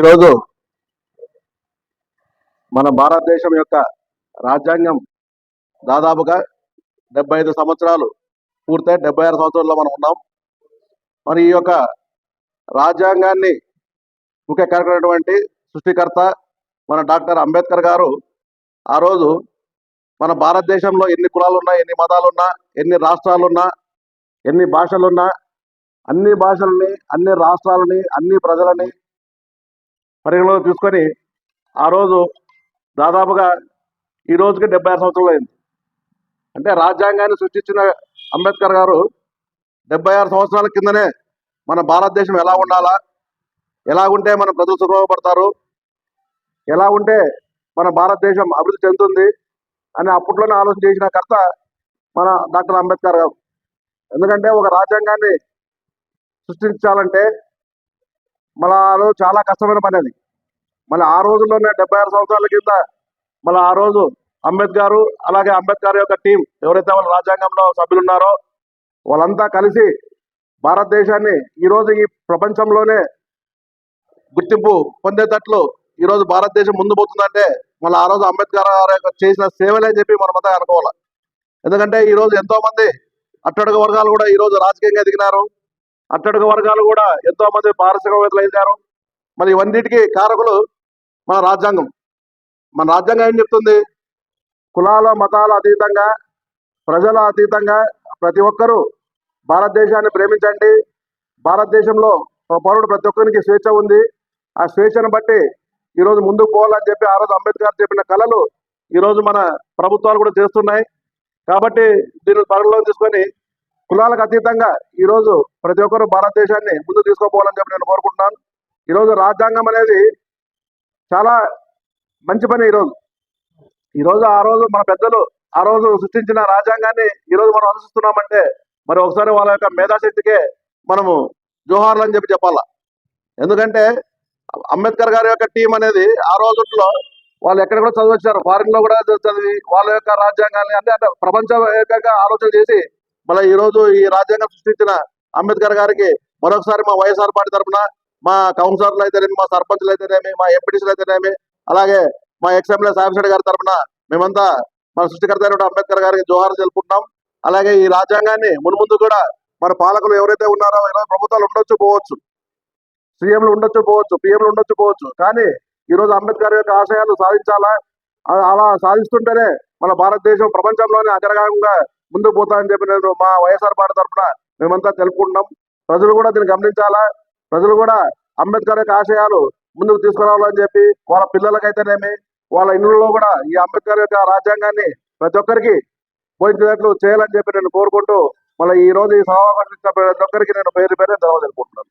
ఈరోజు మన భారతదేశం యొక్క రాజ్యాంగం దాదాపుగా డెబ్బై ఐదు సంవత్సరాలు పూర్తయి డెబ్బై ఆరు సంవత్సరాల్లో మనం ఉన్నాం. మరి ఈ యొక్క రాజ్యాంగాన్ని ముఖ్య కార్యక్రమైనటువంటి సృష్టికర్త మన డాక్టర్ అంబేద్కర్ గారు ఆ రోజు మన భారతదేశంలో ఎన్ని కులాలున్నా ఎన్ని మతాలు ఉన్నా ఎన్ని రాష్ట్రాలున్నా ఎన్ని భాషలున్నా అన్ని భాషలని అన్ని రాష్ట్రాలని అన్ని ప్రజలని పరిగణలోకి తీసుకొని ఆ రోజు దాదాపుగా ఈ రోజుకి డెబ్బై ఆరు సంవత్సరాలు అయింది. అంటే రాజ్యాంగాన్ని సృష్టించిన అంబేద్కర్ గారు డెబ్బై ఆరు సంవత్సరాల కిందనే మన భారతదేశం ఎలా ఉండాలా? ఎలా ఉంటే మన ప్రజలు సుఖపడతారు? ఎలా ఉంటే మన భారతదేశం అభివృద్ధి చెందుతుంది? అని అప్పట్లోనే ఆలోచన చేసిన కర్త మన డాక్టర్ అంబేద్కర్ గారు. ఎందుకంటే ఒక రాజ్యాంగాన్ని సృష్టించాలంటే మళ్ళీ ఆ రోజు చాలా కష్టమైన పని అది. మళ్ళీ ఆ రోజుల్లోనే డెబ్బై ఆరు సంవత్సరాల కింద మళ్ళీ ఆ రోజు అంబేద్కర్ అలాగే అంబేద్కర్ యొక్క టీం ఎవరైతే వాళ్ళ రాజ్యాంగంలో సభ్యులు ఉన్నారో వాళ్ళంతా కలిసి భారతదేశాన్ని ఈరోజు ఈ ప్రపంచంలోనే గుర్తింపు పొందేటట్లు ఈరోజు భారతదేశం ముందు పోతుందంటే మళ్ళీ ఆ రోజు అంబేద్కర్ గారు చేసిన సేవలే అని చెప్పి మనమంతా అనుకోవాలి. ఎందుకంటే ఈరోజు ఎంతోమంది అట్టడుగు వర్గాలు కూడా ఈరోజు రాజకీయంగా ఎదిగినారు. అట్టడుగు వర్గాలు కూడా ఎంతో మంది పారిశ్రామికవేత్తలు ఎదిగారు మరి ఇవన్నిటికీ కారకులు మన రాజ్యాంగం. మన రాజ్యాంగం ఏం చెప్తుంది? కులాల మతాల అతీతంగా ప్రజల అతీతంగా ప్రతి ఒక్కరూ భారతదేశాన్ని ప్రేమించండి. భారతదేశంలో పౌరుడు ప్రతి ఒక్కరికి స్వేచ్ఛ ఉంది. ఆ స్వేచ్ఛను బట్టి ఈరోజు ముందుకు పోవాలని చెప్పి ఆ రోజు అంబేద్కర్ చెప్పిన కళలు ఈరోజు మన ప్రభుత్వాలు కూడా చేస్తున్నాయి. కాబట్టి దీన్ని పరిగణలో తీసుకొని కులాలకు అతీతంగా ఈ రోజు ప్రతి ఒక్కరు భారతదేశాన్ని ముందు తీసుకోపోవాలని చెప్పి నేను కోరుకుంటున్నాను. ఈ రోజు రాజ్యాంగం అనేది చాలా మంచి పని ఈ రోజు ఈ రోజు ఆ రోజు మన పెద్దలు ఆ రోజు సృష్టించిన రాజ్యాంగాన్ని ఈ రోజు మనం అనుసరిస్తున్నామంటే మరి ఒకసారి వాళ్ళ యొక్క మేధాశక్తికే మనము జోహార్లు అని చెప్పి చెప్పాలా. ఎందుకంటే అంబేద్కర్ గారి యొక్క టీం అనేది ఆ రోజుల్లో వాళ్ళు ఎక్కడ కూడా చదివచ్చారు. ఫారిన్లో కూడా చదివి వాళ్ళ యొక్క రాజ్యాంగాన్ని అంటే అంటే ప్రపంచ ఆలోచన చేసి మళ్ళీ ఈ రోజు ఈ రాజ్యాంగం సృష్టించిన అంబేద్కర్ గారికి మరొకసారి మా వైఎస్ఆర్ పార్టీ తరఫున మా కౌన్సిలర్లు అయితేనేమి మా సర్పంచ్లు అయితేనేమి మా ఎంపీటీసీలు అయితేనేమి అలాగే మా ఎక్స్ఎమ్ఎల్ఏ సాహిబ్ గారి తరఫున మేమంతా మన సృష్టికర్త అయిన అంబేద్కర్ గారికి జోహార్ తెలుపుకుంటున్నాం. అలాగే ఈ రాజ్యాంగాన్ని మున్ముందు కూడా మన పాలకులు ఎవరైతే ఉన్నారో ఈరోజు ప్రభుత్వాలు ఉండొచ్చు పోవచ్చు. సీఎంలు ఉండొచ్చు పోవచ్చు. పిఎంలు ఉండొచ్చు పోవచ్చు. కానీ ఈ రోజు అంబేద్కర్ యొక్క ఆశయాలు సాధించాలా? అలా సాధిస్తుంటేనే మన భారతదేశం ప్రపంచంలోనే అగ్రగామంగా ముందుకు పోతానని చెప్పి నేను మా వైఎస్ఆర్ పార్టీ తరఫున మేమంతా తెలుపుకుంటున్నాం. ప్రజలు కూడా దీన్ని గమనించాలా? ప్రజలు కూడా అంబేద్కర్ యొక్క ఆశయాలు ముందుకు తీసుకురావాలని చెప్పి వాళ్ళ పిల్లలకైతేనేమి వాళ్ళ ఇళ్ళలో కూడా ఈ అంబేద్కర్ యొక్క రాజ్యాంగాన్ని ప్రతి ఒక్కరికి పోయించేటట్లు చేయాలని చెప్పి నేను కోరుకుంటూ మళ్ళీ ఈ రోజు ఈ సభ ప్రతి ఒక్కరికి నేను పేరు పేరు ధన్యవాదాలు తెలుపుకుంటున్నాను.